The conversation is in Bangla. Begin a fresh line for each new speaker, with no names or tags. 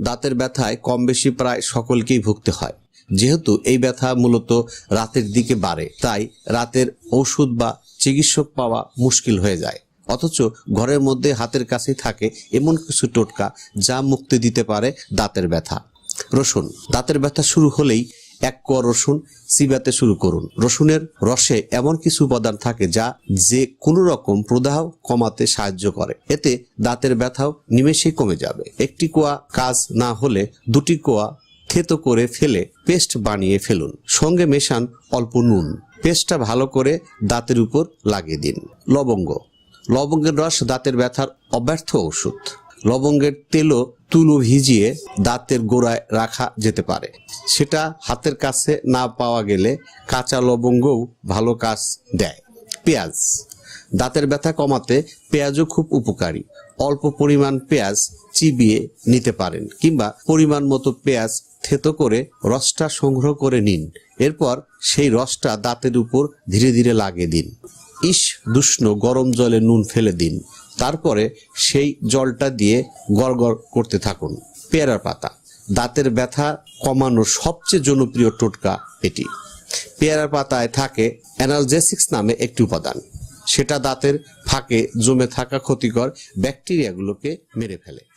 দাঁতের ব্যথায় কম বেশি প্রায় সকলকেই ভুগতে হয়। যেহেতু এই ব্যথা মূলত রাতের দিকে বাড়ে, তাই রাতের ঔষধ বা চিকিৎসক পাওয়া মুশকিল হয়ে যায়। অথচ ঘরের মধ্যে হাতের কাছেই থাকে এমন কিছু টোটকা যা মুক্তি দিতে পারে দাঁতের ব্যথা। রসুন, দাঁতের ব্যথা শুরু হলেই এক কোয়া রসুন চিবাতে শুরু করুন। রসুনের রসে এমন কিছু উপাদান থাকে যা যে কোনো রকম প্রদাহ কমাতে সাহায্য করে। এতে দাঁতের ব্যথাও নিমেষেই কমে যাবে। একটি কোয়া কাজ না হলে দুটি কোয়া থেতো করে ফেলে পেস্ট বানিয়ে ফেলুন। সঙ্গে মেশান অল্প নুন। পেস্টটা ভালো করে দাঁতের উপর লাগিয়ে দিন। লবঙ্গ। লবঙ্গের রস দাঁতের ব্যথার অব্যর্থ ওষুধ লবঙ্গের তেলও তুলো ভিজিয়ে দাঁতের গোড়ায় রাখা যেতে পারে। সেটা হাতের কাছে না পাওয়া গেলে কাঁচা লবঙ্গও ভালো কাজ দেয়। পেঁয়াজ। দাঁতের ব্যথা কমাতে পেঁয়াজও খুব উপকারী। অল্প পরিমাণ পেঁয়াজ চিবিয়ে নিতে পারেন কিংবা পরিমাণ মতো পেঁয়াজ থেতো করে রসটা সংগ্রহ করে নিন। এরপর সেই রসটা দাঁতের উপর ধীরে ধীরে লাগিয়ে দিন। ইস দুষ্ণ গরম জলে নুন ফেলে দিন। তারপরে সেই জলটা দিয়ে গড়গড় করতে থাকুন। পেয়ারার পাতা। দাঁতের ব্যথা কমানোর সবচেয়ে জনপ্রিয় টোটকা এটি। পেয়ারার পাতায় থাকে অ্যানালজেসিক্স নামে একটি উপাদান। সেটা দাঁতের ফাঁকে জমে থাকা ক্ষতিকর ব্যাকটেরিয়াগুলোকে মেরে ফেলে।